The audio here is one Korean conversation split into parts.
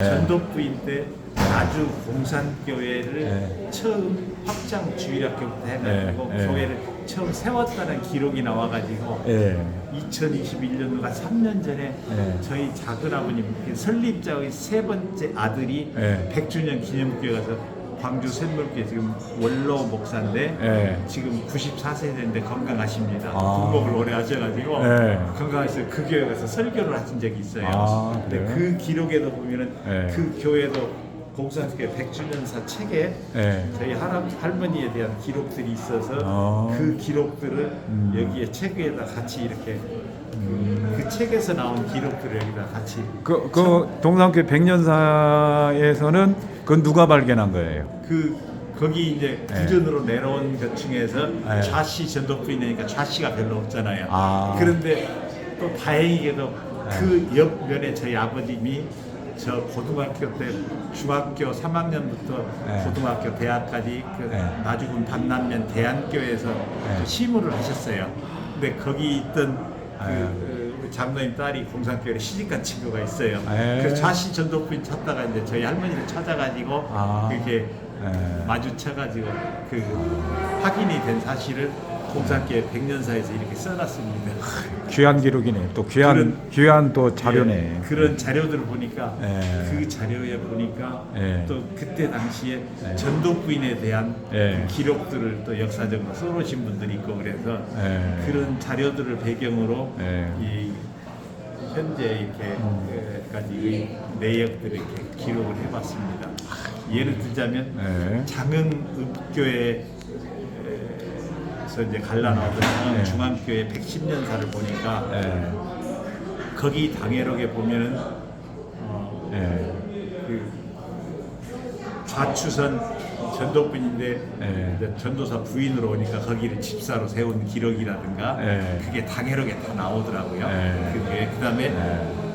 전도부인 때 아주 공산교회를 네. 처음 확장 주일학교부터 해가지고 네, 네. 교회를 처음 세웠다는 기록이 나와가지고 예. 2021년도가 3년 전에 네. 저희 작은 아버님 그 설립자의 세 번째 아들이 네. 100주년 기념교회 가서 광주 샘물교회 지금 원로 목사인데 네. 지금 94세 됐는데 건강하십니다. 아. 군복을 오래 하셔가지고 네. 건강해서 그 교회 가서 설교를 하신 적이 있어요. 아, 근데 그래요? 그 기록에도 보면은 네. 그 교회도 공산교회 100주년사 책에 예. 저희 할아, 할머니에 대한 기록들이 있어서 아. 그 기록들을 음. 여기에 책에다 같이 이렇게 그 책에서 나온 기록들을 여기다 같이 그, 그 동산교회 백년사에서는 그건 누가 발견한 거예요? 그 거기 이제 네. 구전으로 내려온 것 중에서 네. 좌씨 전도부인이니까 좌씨가 별로 없잖아요. 아. 그런데 또 다행히게도 그 옆면에 저희 아버님이 저 고등학교 때 중학교 3학년부터 네. 고등학교 대학까지 그 네. 나주군 반남면 대안교에서 네. 시무를 하셨어요. 근데 거기 있던 그, 네. 그 우리 장로님 딸이 공산교회에 시집간 친구가 있어요. 네. 그 좌씨 전도부인 찾다가 이제 저희 할머니를 찾아가지고 아. 그게 예. 마주쳐가지고 그 확인이 된 사실을 공산교회 백년사에서 이렇게 써놨습니다. 귀한 기록이네. 또 귀한 그런- 귀한 또 자료네. 예, 그런 자료들을 보니까 예. 그 자료에 보니까 예. 또 그때 당시에 예. 전도 부인에 대한 예. 그 기록들을 또 역사적으로 써놓으신 분들이 있고 그래서 예. 그런 자료들을 배경으로 예. 이 현재 이렇게까지 내역들을 이렇게 기록을 해봤습니다. 예를 들자면 예. 장흥읍교 회에서 이제 갈라나오던 네. 중앙교회 110년사를 보니까 예. 거기 당해록에 보면은 어, 예. 그 좌추선 전도분인데 네. 전도사 부인으로 오니까 거기를 집사로 세운 기록이라든가 네. 그게 당해록에 다 나오더라고요. 네. 그게 그다음에 예.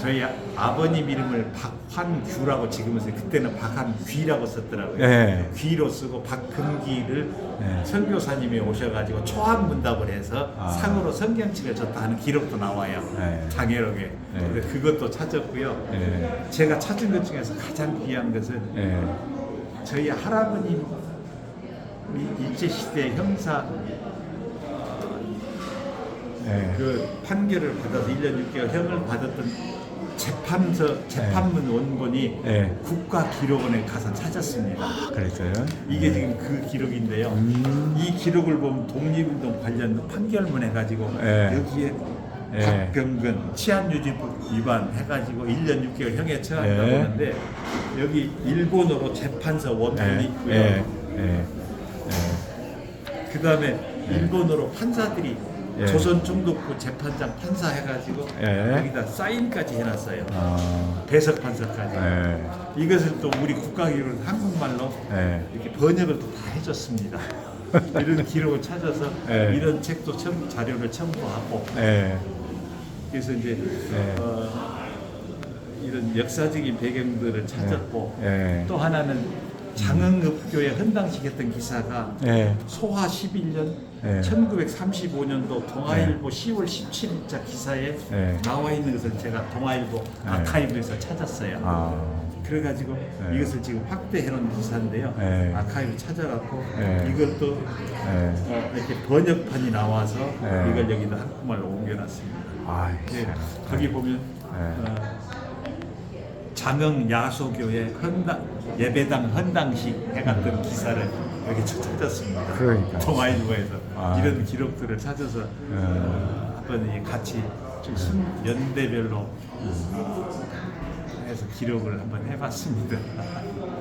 저희 아- 아버님 이름을 박환규라고 지금은 써요. 그때는 박한귀라고 썼더라고요. 네. 귀로 쓰고 박금기를 네. 선교사님이 오셔가지고 초학문답을 해서 아. 상으로 성경책을 줬다 하는 기록도 나와요. 네. 장애록에. 네. 그것도 찾았고요. 예. 제가 찾은 것 중에서 가장 귀한 것은 예. 저희 할아버님 일제 시대 형사 예. 그 판결을 받아서 1년 6개월 형을 받았던 재판서 재판문 원본이 네. 국가기록원에 가서 찾았습니다. 그랬어요. 이게 지금 그 기록인데요. 음. 이 기록을 보면 독립운동 관련 판결문 해가지고 네. 여기에 네. 박병근 치안유지법 위반 해가지고 1년 6개월 형에 처한다고 네. 하는데 여기 일본어로 재판서 원본이 예. 있고요. 예. 예. 그 다음에 일본어로 판사들이 예. 조선 총독부 재판장 판사 해가지고 예. 여기다 사인까지 해놨어요. 아. 배석 판사까지. 예. 이것을 또 우리 국가기록을 한국말로 예. 이렇게 번역을 또 다 해줬습니다. 이런 기록을 찾아서 예. 이런 책도 첨, 자료를 첨부하고 예. 그래서 이제 예. 어, 이런 역사적인 배경들을 찾았고 예. 또 하나는 장흥읍교회 헌당식 했던 기사가 예. 소화 11년 예. 1935년도 동아일보 10월 17일자 기사에 예. 나와 있는 것을 제가 동아일보 예. 아카이브에서 찾았어요. 아. 그래가지고 예. 이것을 지금 확대해놓은 기사인데요. 예. 아카이브 찾아갖고 예. 이것도 예. 어, 이렇게 번역판이 나와서 예. 이걸 여기다 한국말로 옮겨놨습니다. 예, 참. 거기 보면 예. 어, 장흥 야소교회 헌당 예배당 헌당식 해갔던 기사를 여기 쳐- 찾았습니다. 그러니까. 동아일보에서 아. 이런 기록들을 찾아서 어, 한번 이 같이 좀순 연대별로 해서 기록을 한번 해봤습니다.